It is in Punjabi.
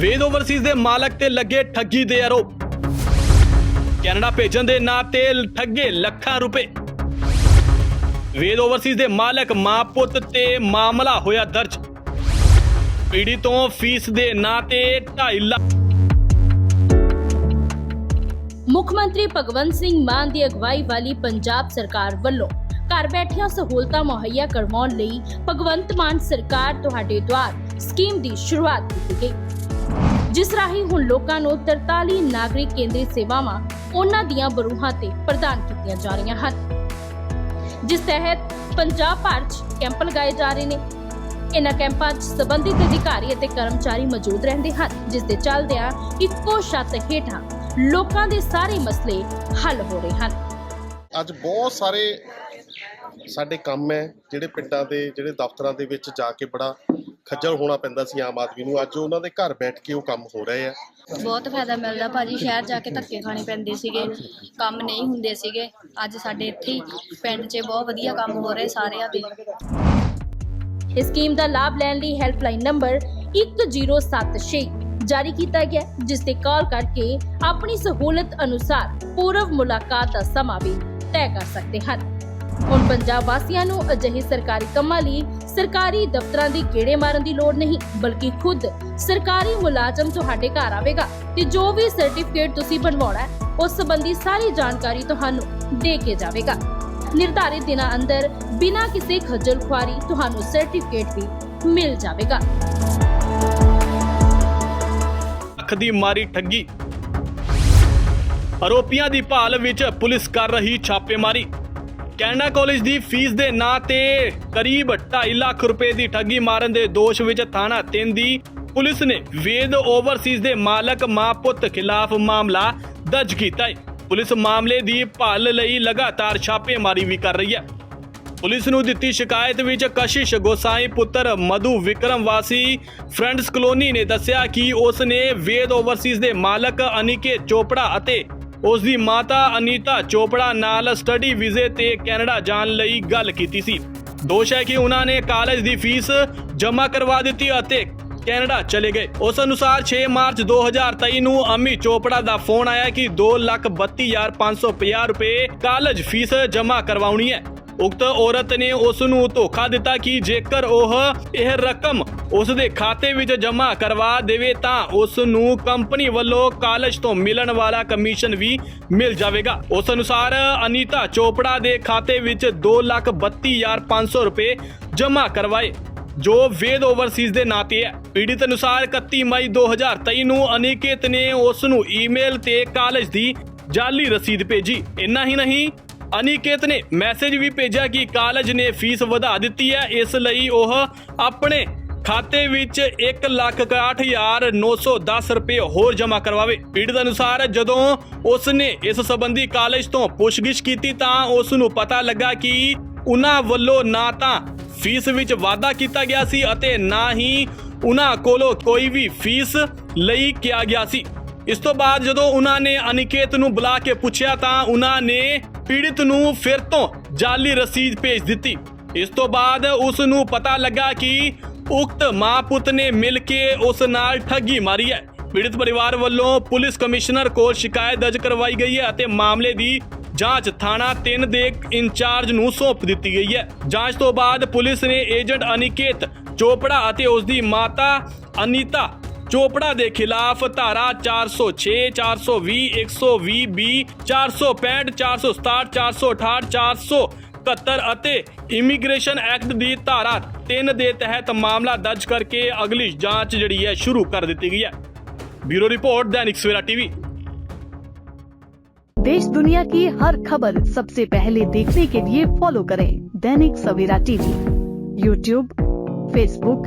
ਵੇਦ ਓਵਰਸੀਜ਼ ਦੇ ਮਾਲਕ ਤੇ ਲੱਗੇ ਠੱਗੀ ਦੇ ਆਰੋਪ। ਕੈਨੇਡਾ ਭੇਜਣ ਦੇ ਨਾਂ ਤੇ ਠੱਗੇ ਲੱਖਾਂ ਰੁਪਏ। ਵੇਦ ਓਵਰਸੀਜ਼ ਦੇ ਮਾਲਕ ਮਾਂ ਪੁੱਤ ਤੇ ਮਾਮਲਾ ਹੋਇਆ ਦਰਜ। ਪੀੜੀ ਤੋਂ ਫੀਸ ਦੇ ਨਾਂ ਤੇ 2.5 ਲੱਖ। ਮੁੱਖ ਮੰਤਰੀ ਭਗਵੰਤ ਸਿੰਘ ਮਾਨ ਦੀ ਅਗਵਾਈ ਵਾਲੀ ਪੰਜਾਬ ਸਰਕਾਰ ਵੱਲੋਂ ਘਰ ਬੈਠਿਆਂ ਸਹੂਲਤਾਂ ਮੁਹੱਈਆ ਕਰਵਾਉਣ ਲਈ ਭਗਵੰਤ ਮਾਨ ਸਰਕਾਰ ਤੁਹਾਡੇ ਦੁਆਰ ਸਕੀਮ ਦੀ ਸ਼ੁਰੂਆਤ ਕੀਤੀ ਗਈ। ਜਿਸ ਰਾਹੀਂ ਹੁਣ ਲੋਕਾਂ ਨੂੰ 43 ਨਾਗਰਿਕ ਕੇਂਦਰੀ ਸੇਵਾਵਾਂ ਉਹਨਾਂ ਦੀਆਂ ਬਰੂਹਾਂ ਤੇ ਪ੍ਰਦਾਨ ਕੀਤੀਆਂ ਜਾ ਰਹੀਆਂ ਹਨ। ਜਿਸ ਤਹਿਤ ਪੰਜਾਬ ਭਰ 'ਚ ਕੈਂਪ ਲਗਾਏ ਜਾ ਰਹੇ ਨੇ। ਇਨ੍ਹਾਂ ਕੈਂਪਾਂ 'ਚ ਸੰਬੰਧਿਤ ਅਧਿਕਾਰੀ ਅਤੇ ਕਰਮਚਾਰੀ ਮੌਜੂਦ ਰਹਿੰਦੇ ਹਨ, ਜਿਸ ਦੇ ਚੱਲਦਿਆਂ ਇੱਕੋ ਛੱਤ ਹੇਠਾਂ ਲੋਕਾਂ ਦੇ ਸਾਰੇ ਮਸਲੇ ਹੱਲ ਹੋ ਰਹੇ ਹਨ। ਅੱਜ ਬਹੁਤ ਸਾਰੇ ਸਾਡੇ ਕੰਮ ਹੈ, ਜਿਹੜੇ ਪਿੰਡਾਂ ਦੇ, ਜਿਹੜੇ ਦਫ਼ਤਰਾਂ ਦੇ ਵਿੱਚ ਜਾ ਕੇ ਬੜਾ ਖੱਜਲ ਹੋਣਾ ਪੈਂਦਾ ਸੀ ਆਮ ਆਦਮੀ ਨੂੰ। ਅੱਜ ਉਹਨਾਂ ਦੇ ਘਰ ਬੈਠ ਕੇ ਉਹ ਕੰਮ ਹੋ ਰਹੇ ਆ। ਬਹੁਤ ਫਾਇਦਾ ਮਿਲਦਾ। ਭਾਜੀ, ਸ਼ਹਿਰ ਜਾ ਕੇ ਧੱਕੇ ਖਾਣੇ ਪੈਂਦੇ ਸੀਗੇ। ਕੰਮ ਨਹੀਂ ਹੁੰਦੇ ਸੀਗੇ। ਅੱਜ ਸਾਡੇ ਇੱਥੇ ਹੀ ਪਿੰਡ 'ਚ ਬਹੁਤ ਵਧੀਆ ਕੰਮ ਹੋ ਰਹੇ ਸਾਰਿਆਂ ਦੇ। ਇਸ ਸਕੀਮ ਦਾ ਲਾਭ ਲੈਣ ਲਈ ਹੈਲਪਲਾਈਨ ਨੰਬਰ 1076 ਜਾਰੀ ਕੀਤਾ ਗਿਆ, ਜਿਸ ਤੇ ਕਾਲ ਕਰਕੇ ਆਪਣੀ ਸਹੂਲਤ ਅਨੁਸਾਰ ਪੂਰਵ ਮੁਲਾਕਾਤ ਦਾ ਸਮਾਂ ਵੀ ਤੈਅ ਕਰ ਸਕਦੇ ਹਨ। ਹੁਣ ਪੰਜਾਬ ਵਾਸੀਆਂ ਨੂੰ ਅਜਿਹੇ ਸਰਕਾਰੀ ਕੰਮਾਂ ਲਈ ਸਰਕਾਰੀ ਦਫ਼ਤਰਾਂ ਦੀ ਗੇੜੇ ਮਾਰਨ ਦੀ ਲੋੜ ਨਹੀਂ, ਬਲਕਿ ਖੁਦ ਸਰਕਾਰੀ ਮੁਲਾਜ਼ਮ ਤੁਹਾਡੇ ਘਰ ਆਵੇਗਾ ਤੇ ਜੋ ਵੀ ਸਰਟੀਫਿਕੇਟ ਤੁਸੀਂ ਬਣਵਾਉਣਾ ਹੈ, ਉਸ ਸੰਬੰਧੀ ਸਾਰੀ ਜਾਣਕਾਰੀ ਤੁਹਾਨੂੰ ਦੇ ਕੇ ਜਾਵੇਗਾ। ਨਿਰਧਾਰਿਤ ਦਿਨਾਂ ਅੰਦਰ, ਬਿਨਾਂ ਕਿਸੇ ਖੱਜਲ ਖੁਆਰੀ ਤੁਹਾਨੂੰ ਸਰਟੀਫਿਕੇਟ ਵੀ ਮਿਲ ਜਾਵੇਗਾ। ਲੱਖ ਦੀ ਮਾਰੀ ਠੱਗੀ। ਆਰੋਪੀਆਂ ਦੀ ਭਾਲ ਵਿੱਚ ਪੁਲਿਸ ਕਰ ਰਹੀ ਛਾਪੇਮਾਰੀ। ਕੈਨੇਡਾ ਕਾਲਜ ਦੀ ਫੀਸ ਦੇ ਨਾਂ ਤੇ ਕਰੀਬ 2.5 ਲੱਖ ਰੁਪਏ ਦੀ ਠੱਗੀ ਮਾਰਨ ਦੇ ਦੋਸ਼ ਵਿੱਚ ਥਾਣਾ 3 ਦੀ ਪੁਲਿਸ ਨੇ ਵੇਦ ਓਵਰਸੀਜ਼ ਦੇ ਮਾਲਕ ਮਾਂ ਪੁੱਤ ਖਿਲਾਫ ਮਾਮਲਾ ਦਰਜ ਕੀਤਾ ਹੈ। ਪੁਲਿਸ ਮਾਮਲੇ ਦੀ ਭਾਲ ਲਈ ਲਗਾਤਾਰ ਛਾਪੇਮਾਰੀ ਵੀ ਕਰ ਰਹੀ ਹੈ। ਪੁਲਿਸ ਨੂੰ ਦਿੱਤੀ ਸ਼ਿਕਾਇਤ ਵਿੱਚ ਕਸ਼ਿਸ਼ ਗੋਸਾਈ ਪੁੱਤਰ ਮਧੂ ਵਿਕਰਮ ਵਾਸੀ ਫਰੈਂਡਸ ਕਲੋਨੀ ਨੇ ਦੱਸਿਆ ਕਿ ਉਸ ਨੇ ਵੇਦ ਓਵਰਸੀਜ਼ ਦੇ ਮਾਲਕ ਅਨਿਕੇ ਚੋਪੜਾ ਅਤੇ ਉਸ ਦੀ ਮਾਤਾ ਅਨੀਤਾ ਚੋਪੜਾ ਨਾਲ ਸਟੱਡੀ ਵੀਜ਼ੇ ਤੇ ਕੈਨੇਡਾ ਜਾਣ ਲਈ ਗੱਲ ਕੀਤੀ ਸੀ। ਦੋਸ਼ ਹੈ ਕਿ ਉਹਨਾਂ ਨੇ ਕਾਲਜ ਦੀ ਫੀਸ ਜਮ੍ਹਾਂ ਕਰਵਾ ਦਿੱਤੀ ਅਤੇ ਕੈਨੇਡਾ ਚਲੇ ਗਏ। ਉਸ ਅਨੁਸਾਰ 6 ਮਾਰਚ 2023 ਨੂੰ ਅਮੀ ਚੋਪੜਾ ਦਾ ਫੋਨ ਆਇਆ ਕਿ 232550 ਰੁਪਏ ਕਾਲਜ ਫੀਸ ਜਮ੍ਹਾਂ ਕਰਵਾਉਣੀ ਹੈ। ਉਕਤ ਔਰਤ ਨੇ ਉਸ ਨੂੰ ਧੋਖਾ ਦਿੱਤਾ ਕਿ ਜੇਕਰ ਉਹ ਇਹ ਰਕਮ ਉਸ ਦੇ ਖਾਤੇ ਵਿੱਚ ਜਮ੍ਹਾਂ ਕਰਵਾ ਦੇਵੇ ਤਾਂ ਉਸ ਨੂੰ ਕੰਪਨੀ ਵੱਲੋਂ ਕਾਲਜ ਤੋਂ ਮਿਲਣ ਵਾਲਾ ਕਮਿਸ਼ਨ ਵੀ ਮਿਲ ਜਾਵੇਗਾ। ਉਸ ਅਨੁਸਾਰ ਅਨੀਤਾ ਚੋਪੜਾ ਦੇ ਖਾਤੇ ਵਿੱਚ 232500 ਰੁਪਏ ਜਮ੍ਹਾਂ ਕਰਵਾਏ, ਜੋ ਵੇਦ ਓਵਰਸੀਜ਼ ਦੇ ਨਾਂ ਤੇ ਹੈ। ਪੀੜਿਤ ਅਨੁਸਾਰ 31 ਮਈ 2023 ਨੂੰ ਅਨਿਕੇਤ ਨੇ ਉਸ ਨੂੰ ਈਮੇਲ ਤੇ ਕਾਲਜ ਦੀ ਜਾਲੀ ਰਸੀਦ ਭੇਜੀ। ਇੰਨਾ ਹੀ ਨਹੀਂ ਅਨਿਕੇਤ ਨੇ ਮੈਸੇਜ ਵੀ ਭੇਜਿਆ ਕਿ ਕਾਲਜ ਨੇ ਫੀਸ ਵਧਾ ਦਿੱਤੀ ਹੈ, ਇਸ ਲਈ ਉਹ ਆਪਣੇ ਖਾਤੇ ਵਿੱਚ 168910 ਰੁਪਏ ਹੋਰ ਜਮ੍ਹਾਂ ਕਰਵਾਵੇ। ਪੀੜਤ ਅਨੁਸਾਰ ਜਦੋਂ ਉਸ ਨੇ ਇਸ ਸੰਬੰਧੀ ਕਾਲਜ ਤੋਂ ਪੁੱਛਗਿੱਛ ਕੀਤੀ ਤਾਂ ਉਸ ਨੂੰ ਪਤਾ ਲੱਗਾ ਕਿ ਉਹਨਾਂ ਵੱਲੋਂ ਨਾ ਤਾਂ ਫੀਸ ਵਿੱਚ ਵਾਅਦਾ ਕੀਤਾ ਗਿਆ ਸੀ ਅਤੇ ਨਾ ਹੀ ਉਹਨਾਂ ਕੋਲੋਂ ਕੋਈ ਵੀ ਫੀਸ ਲਈ ਕਿਹਾ ਗਿਆ ਸੀ। ਇਸ ਤੋਂ ਬਾਅਦ ਜਦੋਂ ਉਹਨਾਂ ਨੇ ਅਨਿਕੇਤ ਨੂੰ ਬੁਲਾ ਕੇ ਪੁੱਛਿਆ ਤਾਂ ਉਹਨਾਂ ਨੇ ਪੀੜਿਤ ਨੂੰ ਫਿਰ ਤੋਂ ਜਾਲੀ ਰਸੀਦ ਭੇਜ ਦਿੱਤੀ। ਇਸ ਤੋਂ ਬਾਅਦ ਉਸ ਨੂੰ ਪਤਾ ਲੱਗਾ ਕਿ ਉਕਤ ਮਾਂ ਪੁੱਤ ਨੇ ਮਿਲ ਕੇ ਉਸ ਨਾਲ ਠੱਗੀ ਮਾਰੀ ਹੈ। ਪੀੜਿਤ ਪਰਿਵਾਰ ਵੱਲੋਂ ਪੁਲਿਸ ਕਮਿਸ਼ਨਰ ਕੋਲ ਸ਼ਿਕਾਇਤ ਦਰਜ ਕਰਵਾਈ ਗਈ ਹੈ ਅਤੇ ਮਾਮਲੇ ਦੀ ਜਾਂਚ ਥਾਣਾ 3 ਦੇ ਇੰਚਾਰਜ ਨੂੰ ਸੌਂਪ ਦਿੱਤੀ ਗਈ ਹੈ। ਜਾਂਚ ਤੋਂ ਬਾਅਦ ਪੁਲਿਸ ਨੇ ਏਜੰਟ ਅਨਿਕੇਤ ਚੋਪੜਾ ਅਤੇ ਉਸ ਦੀ ਮਾਤਾ ਅਨੀਤਾ चोपड़ा के खिलाफ धारा 406, 420, 120 बी 465, चार 468, 471 ਅਤੇ ਇਮੀਗ੍ਰੇਸ਼ਨ ਐਕਟ ਦੀ ਧਾਰਾ 3 ਦੇ ਤਹਿਤ ਮਾਮਲਾ ਦਰਜ ਕਰਕੇ ਅਗਲੀ ਜਾਂਚ ਜਿਹੜੀ ਹੈ शुरू कर ਦਿੱਤੀ गई है। ब्यूरो रिपोर्ट दैनिक सवेरा टीवी। देश दुनिया की हर खबर सबसे पहले देखने के लिए फॉलो करें Dainik Savera TV. YouTube Facebook